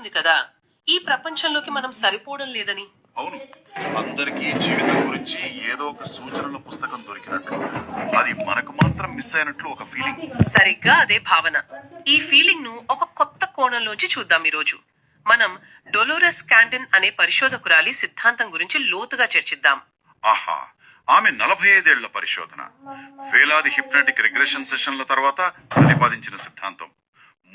ఉంది కదా. ఈ ప్రపంచంలోకి మనం సరిపోవడం లేదని. అవును. అందరికీ జీవితం గురించి ఏదో ఒక సూచనల పుస్తకం దొరికినట్లు అది మనకు మాత్రం మిస్ అయినట్లు ఒక ఫీలింగ్ సరిగ్గా అదే భావన. ఈ ఫీలింగ్ను ఒక కొత్త కోణంలోంచి చూద్దాం ఈరోజు. మనం డొలోరస్ క్యాంటన్ అనే పరిశోధకురాలి సిద్ధాంతం గురించి లోతుగా చర్చిద్దాం. ఆహా. ఆమె నలభై ఐదేళ్ళ పరిశోధన. వేలాది హిప్నాటిక్ రిగ్రెషన్ సెషన్ల తర్వాత ప్రతిపాదించిన సిద్ధాంతం.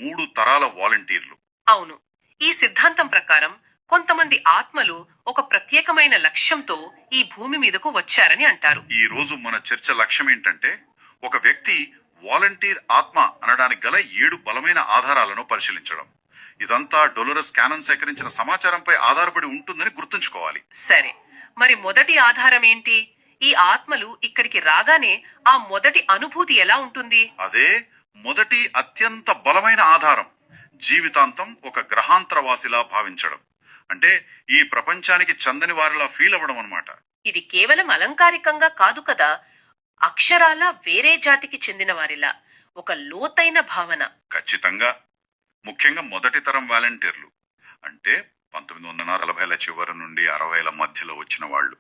మూడు తరాల వాలంటీర్లు. అవును. ఈ సిద్ధాంతం ప్రకారం కొంతమంది ఆత్మలు ఒక ప్రత్యేకమైన లక్ష్యంతో ఈ భూమి మీదకు వచ్చారని అంటారు. ఈ రోజు మన చర్చ లక్ష్యం ఏంటంటే ఒక వ్యక్తి వాలంటీర్ ఆత్మ అనడానికి గల ఏడు బలమైన ఆధారాలను పరిశీలించడం. ఇదంతా డొలరస్ క్యానన్ సేకరించిన సమాచారంపై ఆధారపడి ఉంటుందని గుర్తుంచుకోవాలి. సరే మరి మొదటి ఆధారం ఏంటి? ఈ ఆత్మలు ఇక్కడికి రాగానే ఆ మొదటి అనుభూతి ఎలా ఉంటుంది? అదే మొదటి అత్యంత బలమైన ఆధారం. జీవితాంతం ఒక గ్రహాంతరవాసిలా భావించడం. అంటే ఈ ప్రపంచానికి చందని వారిలా ఫీల్ అవ్వడం అనమాట ఇది కేవలం అలంకారికంగా కాదు కదా అక్షరాల వేరే జాతికి చెందిన వారిలా ఒక లోతైన భావన. ఖచ్చితంగా. ముఖ్యంగా మొదటి తరం వాలంటీర్లు. అంటే పంతొమ్మిది వందల నలభైల చివరి నుండి అరవైల మధ్యలో వచ్చిన వాళ్ళు.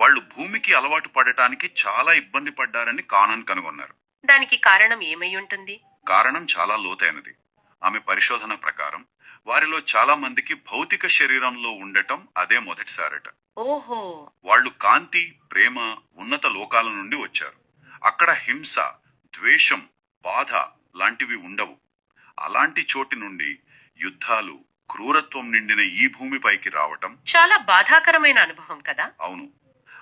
వాళ్ళు భూమికి అలవాటు పడటానికి చాలా ఇబ్బంది పడ్డారని కానన్ కనుగొన్నారు. దానికి కారణం ఏమై ఉంటుంది? కారణం చాలా లోతైనది. ఆమె పరిశోధన ప్రకారం వారిలో చాలా మందికి భౌతిక శరీరంలో ఉండటం అదే మొదటిసారట. ఓహో. వాళ్ళు కాంతి ప్రేమ ఉన్నత లోకాల నుండి వచ్చారు. అక్కడ హింస ద్వేషం బాధ లాంటివి ఉండవు. అలాంటి చోటి నుండి యుద్ధాలు క్రూరత్వం నిండిన ఈ భూమిపైకి రావటం చాలా బాధాకరమైన అనుభవం కదా? అవును.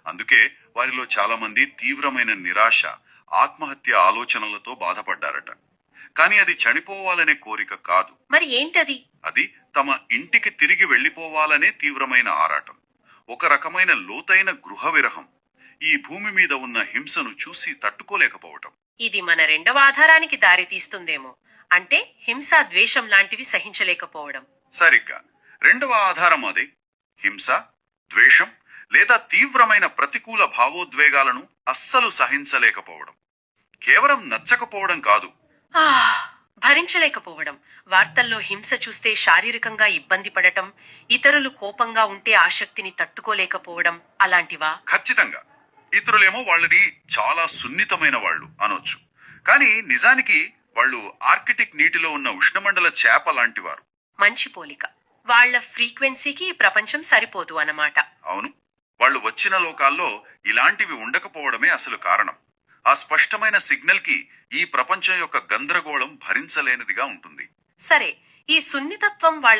అందుకే వారిలో చాలా మంది తీవ్రమైన నిరాశ ఆత్మహత్య ఆలోచనలతో బాధపడ్డారట. కానీ అది చనిపోవాలనే కోరిక కాదు. మరి ఏంటది? అది తమ ఇంటికి తిరిగి వెళ్ళిపోవాలనే తీవ్రమైన ఆరాటం. ఒక రకమైన లోతైన గృహ విరహం. ఈ భూమి మీద ఉన్న హింసను చూసి తట్టుకోలేకపోవటం. ఇది మన రెండవ ఆధారానికి దారి తీస్తుందేమో. అంటే హింస ద్వేషం లాంటివి సహించలేకపోవడం. సరిగ్గా. రెండవ ఆధారం అది. హింస ద్వేషం లేదా తీవ్రమైన ప్రతికూల భావోద్వేగాలను అస్సలు సహించలేకపోవడం. కేవలం నచ్చకపోవడం కాదు. భరించలేకపోవడం. వార్తల్లో హింస చూస్తే శారీరకంగా ఇబ్బంది పడటం ఇతరులు కోపంగా ఉంటే ఆసక్తిని తట్టుకోలేకపోవడం అలాంటివా? ఖచ్చితంగా. ఇతరులేమో వాళ్ళని చాలా సున్నితమైన వాళ్ళు అనొచ్చు. కానీ నిజానికి వాళ్ళు ఆర్కిటిక్ నీటిలో ఉన్న ఉష్ణమండల చేప లాంటివారు. మంచి పోలిక. వాళ్ళ ఫ్రీక్వెన్సీకి ఈ ప్రపంచం సరిపోదు అన్నమాట. అవును. వాళ్ళు వచ్చిన లోకాల్లో ఇలాంటివి ఉండకపోవడమే అసలు కారణం. ఆ స్పష్టమైన సిగ్నల్కి ఈ ప్రపంచం యొక్క గందరగోళం భరించలేనిదిగా ఉంటుంది. సరే ఈ సున్నితత్వం వాళ్ళ